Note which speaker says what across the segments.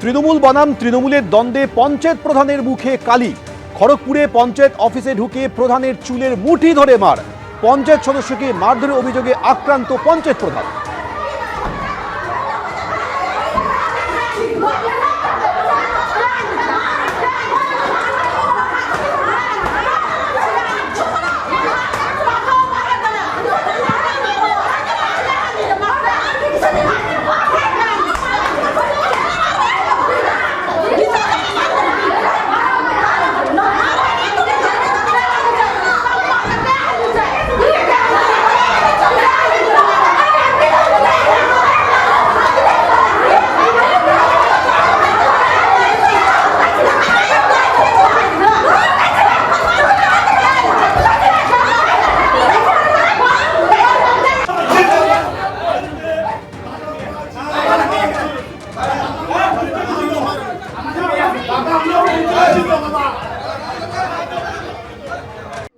Speaker 1: তৃণমূল বনাম তৃণমূলের দ্বন্দ্বে পঞ্চায়েত প্রধানের মুখে কালি। খড়গপুরে পঞ্চায়েত অফিসে ঢুকে প্রধানের চুলের মুঠি ধরে মার। পঞ্চায়েত সদস্যকে মারধরের অভিযোগে আক্রান্ত পঞ্চায়েত প্রধান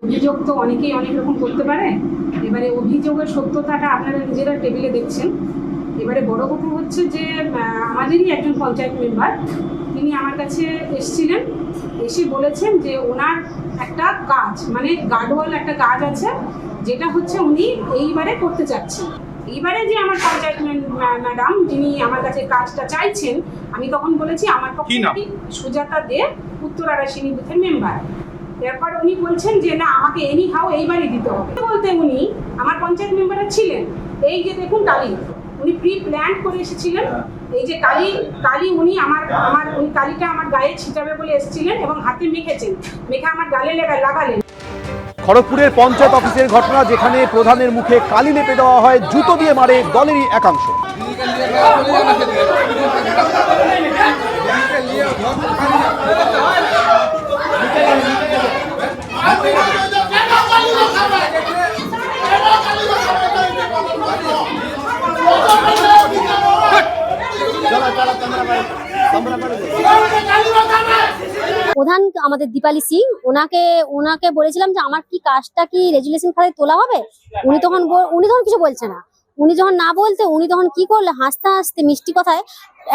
Speaker 2: অভিযোগ তো অনেকেই অনেক রকম করতে পারে। এবারে অভিযোগের সত্যতাটা আপনারা নিজেরা টেবিলে দেখছেন। এবারে বড় কথা হচ্ছে যে আমাদেরই একজন পঞ্চায়েত মেম্বার তিনি আমার কাছে এসেছিলেন এসে বলেছেন যে ওনার একটা কাজ মানে গার্ডওয়াল একটা কাজ আছে যেটা হচ্ছে উনি এইবারে করতে চাচ্ছেন। এইবারে যে আমার পঞ্চায়েত ম্যাডাম যিনি আমার কাছে কাজটা চাইছেন আমি তখন বলেছি আমার পক্ষে সুজাতা দে উত্তর আরাসিনী বুথের মেম্বার। তারপর উনি বলছেন যে না আমাকে এনি হাও এইবারই দিতে হবে। বলতে উনি? আমার পঞ্চায়েত মেম্বারে ছিলেন। এই যে দেখুন কালী উনি প্রি প্ল্যান করে এসেছিলেন। এই যে কালি কালি উনি আমার আমার উনি কালিটা আমার গায়ে ছিটাবে বলে এসেছিলেন এবং হাতে মেখেছেন। মেখে আমার গালে লেগা লাগালেন।
Speaker 1: খড়গপুরের পঞ্চায়েত অফিসের ঘটনা যেখানে প্রধানের মুখে কালি লেপে দেওয়া হয় জুতো দিয়ে মারে দলেরই একাংশ।
Speaker 3: প্রধান আমাদের দীপালি সিং, ওনাকে ওনাকে বলেছিলাম যে আমার কি কাজটা কি রেজুলেশন খাতায় তোলা হবে? উনি তখন উনি তখন কিছু বলছে না। উনি যখন না বলতে, উনি তখন কি করলে, হাসতে হাসতে মিষ্টি কথায়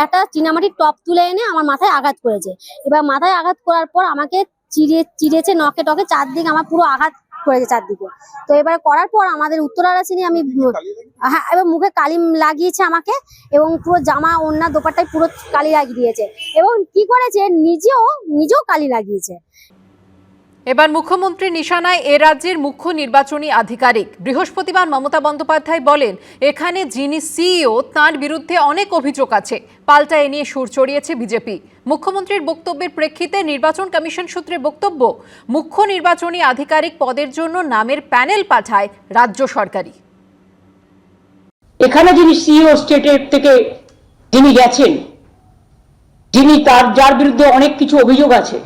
Speaker 3: একটা চীনামাটির টপ তুলে এনে আমার মাথায় আঘাত করেছে। এবার মাথায় আঘাত করার পর আমাকে চিড়ে, চিড়েছে নখে টকে চারদিক আমার পুরো আঘাত করেছে চারদিকে। তো এবার করার পর আমাদের উত্তরারা চিনি আমি হ্যাঁ এবার মুখে কালি লাগিয়েছে আমাকে এবং পুরো জামা, ওড়না, দোপাট্টায় পুরো কালি লাগিয়ে দিয়েছে। এবং কি করেছে? নিজেও নিজেও কালি লাগিয়েছে।
Speaker 4: এবার মুখ্যমন্ত্রী নিশানায় এ রাজ্যের মুখ্য নির্বাচনী আধিকারিক বৃহস্পতিবার মমতা বন্দ্যোপাধ্যায় বলেন, এখানে যিনি সিইও, তার বিরুদ্ধে অনেক অভিযোগ আছে। পাল্টা এ নিয়ে সুর চড়িয়েছে বিজেপি। মুখ্যমন্ত্রীর বক্তব্যের প্রেক্ষিতে নির্বাচন কমিশন সূত্রে বক্তব্য, মুখ্য নির্বাচনী আধিকারিক পদের জন্য নামের প্যানেল পাঠায় রাজ্য সরকারি
Speaker 5: এখানে যিনি সিইও স্টেটের থেকে যিনি গেছেন, যিনি তার, যার বিরুদ্ধে অনেক কিছু অভিযোগ আছে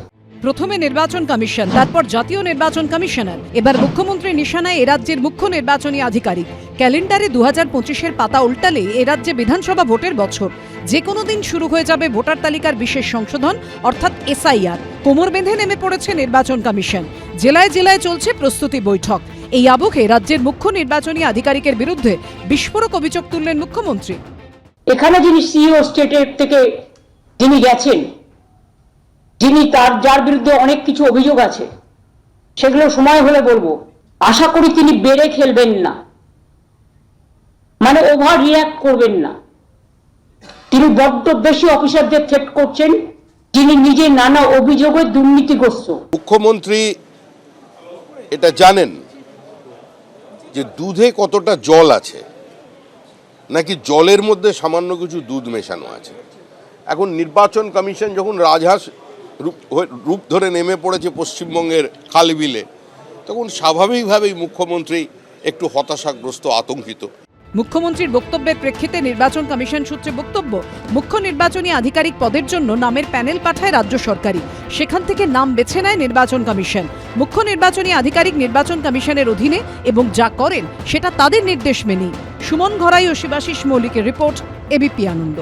Speaker 6: প্রথমে নির্বাচন কমিশন, তারপর জাতীয় নির্বাচন কমিশনার। এবার মুখ্যমন্ত্রী নিশানায় এ রাজ্যের মুখ্য নির্বাচনী আধিকারিক। ক্যালেন্ডারে দু হাজার পঁচিশের পাতা উল্টালে এ রাজ্যে বিধানসভা ভোটের বছর। যে কোনো দিন শুরু হয়ে যাবে ভোটার তালিকার বিশেষ সংশোধন, অর্থাৎ এসআইআর। কোমর বেঁধে নেমে পড়েছে নির্বাচন কমিশন। জেলায় জেলায় চলছে প্রস্তুতি বৈঠক। এই আবহে রাজ্যের মুখ্য নির্বাচনী আধিকারিকের বিরুদ্ধে বিস্ফোরক অভিযোগ তুললেন মুখ্যমন্ত্রী।
Speaker 5: এখানে যিনি সিইও স্টেটের থেকে যিনি গেছেন যিনি তার, যার বিরুদ্ধে অনেক কিছু অভিযোগ আছে, সেগুলো সময় হলে বলব। আশা করি তিনি বেড়ে খেলবেন না। মানে ওভার রিয়াক্ট করবেন না। তিনি বড্ড বেশি অফিসারদের থ্রেট করছেন, যিনি নিজে নানা অভিযোগে দুর্নীতিগ্রস্ত।
Speaker 7: মুখ্যমন্ত্রী এটা জানেন যে দুধে কতটা জল আছে, নাকি জলের মধ্যে সামান্য কিছু দুধ মেশানো আছে। এখন নির্বাচন কমিশন যখন রাজহাঁস রূপ রূপ ধরে নেমে পড়েছে পশ্চিমবঙ্গের খালবিলে। তখন স্বাভাবিকভাবেই মুখ্যমন্ত্রী একটু হতাশাগ্রস্ত, আতঙ্কিত।
Speaker 6: মুখ্যমন্ত্রীর বক্তব্যের প্রেক্ষিতে নির্বাচন কমিশন সূত্রে বক্তব্য, মুখ্য নির্বাচনী আধিকারিক পদের জন্য নামের প্যানেল পাঠায় রাজ্য সরকারই। সেখান থেকে নাম বেছে নেয় নির্বাচন কমিশন। মুখ্য নির্বাচনী আধিকারিক নির্বাচন কমিশনের অধীনে এবং যা করেন, সেটা তাদের নির্দেশ মেনেই। সুমন ঘরাই ও শিবাশিস মৌলিকের রিপোর্ট এবিপি আনন্দ।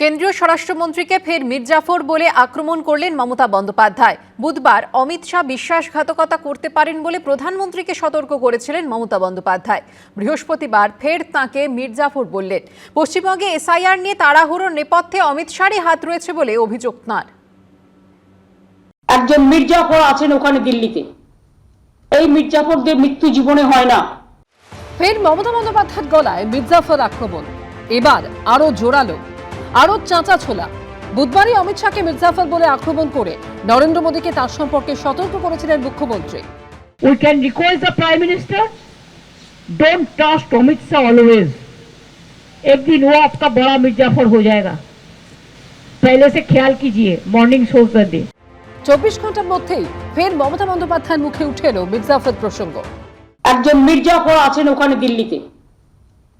Speaker 4: কেন্দ্রীয় স্বরাষ্ট্রমন্ত্রীকে ফের মির্জাফর বলে আক্রমণ করলেন মমতা বন্দ্যোপাধ্যায়। বুধবার অমিত শাহ বিশ্বাসঘাতকতা করতে পারেন বলে প্রধানমন্ত্রীকে সতর্ক করেছিলেন মমতা বন্দ্যোপাধ্যায়। বৃহস্পতিবার ফের তাঁকে মির্জাফর বললেন। পশ্চিমবঙ্গে এসআইআর নিয়ে তাড়াহুড়োর নেপথ্যে অমিত শাহরই হাত রয়েছে বলে অভিযোগ তাঁর।
Speaker 5: একজন মির্জাফর আছেন ওখানে দিল্লিতে। এই মির্জাফরদের মৃত্যু জীবনে হয় না।
Speaker 8: ফের মমতা বন্দ্যোপাধ্যায়ের গলায় মির্জাফর আক্রমণ। এবার আরও জোরালো। আরো চাঁচা ছোলা বুধবারই অমিত শাহকে মির্জাফর বলে আক্রমণ করে নরেন্দ্র মোদীকে তার সম্পর্কে সতর্ক করেছিলেন মুখ্যমন্ত্রী
Speaker 9: we can request the prime minister don't trust Amit Shah always एक दिन वो आपका बड़ा मिर्जाफर हो जाएगा पहले से ख्याल कीजिए मॉर्निंग शो कर दे
Speaker 8: চব্বিশ ঘন্টার মধ্যেই ফের মমতা বন্দ্যোপাধ্যায়ের মুখে উঠে এলো মির্জাফর প্রসঙ্গ
Speaker 5: একজন মির্জাফর আছেন ওখানে দিল্লিতে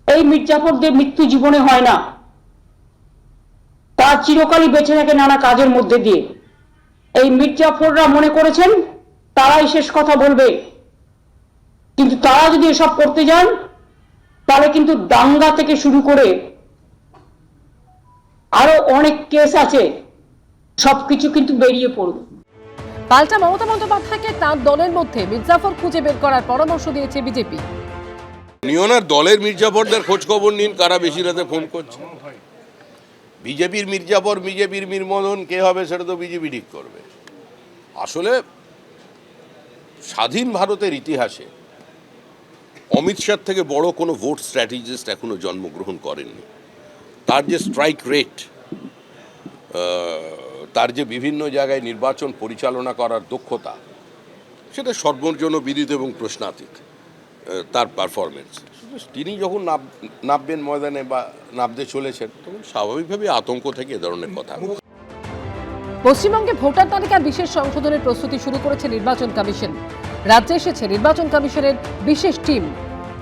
Speaker 5: এই মির্জাফরদের মৃত্যু জীবনে হয় না তার চিরকালই বেঁচে থাকে নানা কাজের মধ্যে দিয়ে। এই মির্জাফররা মনে করেছেন তারাই শেষ কথা বলবে। কিন্তু তারা যদি এসব করতে যান তাহলে কিন্তু দাঙ্গা থেকে শুরু করে আরও অনেক কেস আছে। সবকিছু কিন্তু বেরিয়ে পড়বে।
Speaker 8: পাল্টা মমতা বন্দ্যোপাধ্যায়কে তার দলের মধ্যে মির্জাফর খুঁজে বের করার পরামর্শ দিয়েছে বিজেপি।
Speaker 7: নিয়নার দলের মির্জাফরদের খোঁজ খবর নিন কারা বেশি রাতে ফোন করছে। বিজেপির মির্জাফর বিজেপির মীরমদন কে হবে সেটা তো বিজেপি ঠিক করবে। আসলে স্বাধীন ভারতের ইতিহাসে অমিত শাহ থেকে বড় কোনো ভোট স্ট্র্যাটেজিস্ট এখনও জন্মগ্রহণ করেননি। তার যে স্ট্রাইক রেট তার যে বিভিন্ন জায়গায় নির্বাচন পরিচালনা করার দক্ষতা, সেটা সর্বজন বিদিত এবং প্রশ্নাতীত তার পারফরমেন্স তিনি যখন নাব নামবেন ময়দানে বা নামতে চলেছেন তখন স্বাভাবিকভাবেই আতঙ্ক থেকে এ ধরনের কথা।
Speaker 8: পশ্চিমবঙ্গে ভোটার তালিকা বিশেষ সংশোধনের প্রস্তুতি শুরু করেছে নির্বাচন কমিশন। রাজ্যে এসেছে নির্বাচন কমিশনের বিশেষ টিম।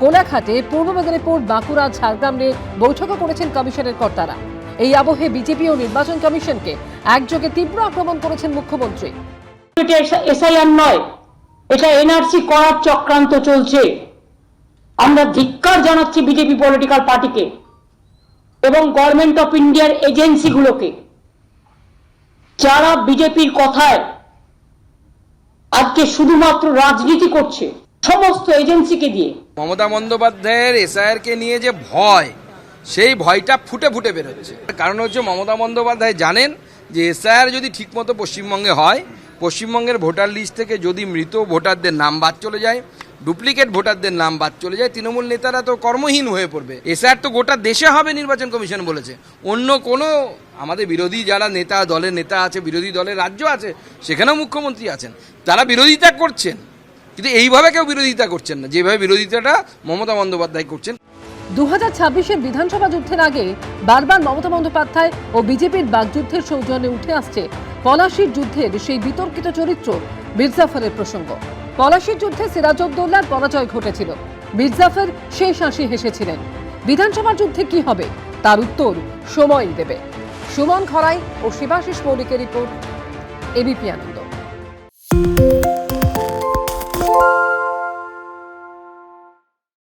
Speaker 8: কোলাঘাটে পূর্ব মেদিনীপুর বাঁকুড়া ঝাড়গ্রাম নিয়ে বৈঠকও করেছেন কমিশনের কর্তারা। এই আবহে বিজেপি ও নির্বাচন কমিশনকে একযোগে তীব্র আক্রমণ করেছেন মুখ্যমন্ত্রী।
Speaker 5: এটা এসআইআর নয় এটা এনআরসি করার চক্রান্ত চলছে। আমরা ধিক্কার জানাচ্ছি বিজেপি পলিটিক্যাল পার্টিকে এবং গভর্নমেন্ট অফ ইন্ডিয়ার এজেন্সিগুলোকে যারা বিজেপির কথায় আজকে শুধুমাত্র রাজনীতি করছে, সমস্ত এজেন্সিকে দিয়ে।
Speaker 10: মমতা বন্দ্যোপাধ্যায়ের এসআইআর কে নিয়ে যে ভয়, সেই ভয়টা ফুটে ফুটে বেরোচ্ছে। কারণ হচ্ছে মমতা বন্দ্যোপাধ্যায় জানেন যে এসআইআর যদি ঠিকমতো পশ্চিমবঙ্গে হয়, পশ্চিমবঙ্গের ভোটার লিস্ট থেকে যদি মৃত ভোটারদের নাম বাদ চলে যায় ডুপ্লিকেট ভোটারদের নাম বাদ চলে যায়। তৃণমূল নেতারা তো কর্মহীন হয়ে পড়বে। এসআইআর তো গোটা দেশে হবে, নির্বাচন কমিশন বলেছে। অন্য কোনো আমাদের বিরোধী যারা নেতা, দলের নেতা আছে, বিরোধী দলের রাজ্য আছে, সেখানেও মুখ্যমন্ত্রী আছেন। তারা বিরোধিতা করছেন। কিন্তু এইভাবে কেউ বিরোধিতা করছেন না। যেভাবে বিরোধিতাটা মমতা বন্দ্যোপাধ্যায় করছেন।
Speaker 8: দু হাজার বিধানসভা যুদ্ধের আগে বারবার মমতা বন্দ্যোপাধ্যায় ও বিজেপির বাগযুদ্ধের সৌজন্যে উঠে আসছে পলাশির যুদ্ধের সেই বিতর্কিত চরিত্র মির্জাফরের প্রসঙ্গ। পলাশির যুদ্ধে সিরাজউদ্দৌলার পরাজয় ঘটেছিল। মির্জাফর শেষ হাসি হেসেছিলেন। বিধানসভার যুদ্ধে কি হবে? তার উত্তর সময় দেবে। সুমন খরাই ও শিবাশিস মৌলিকের রিপোর্ট এবিপি আনন্দ।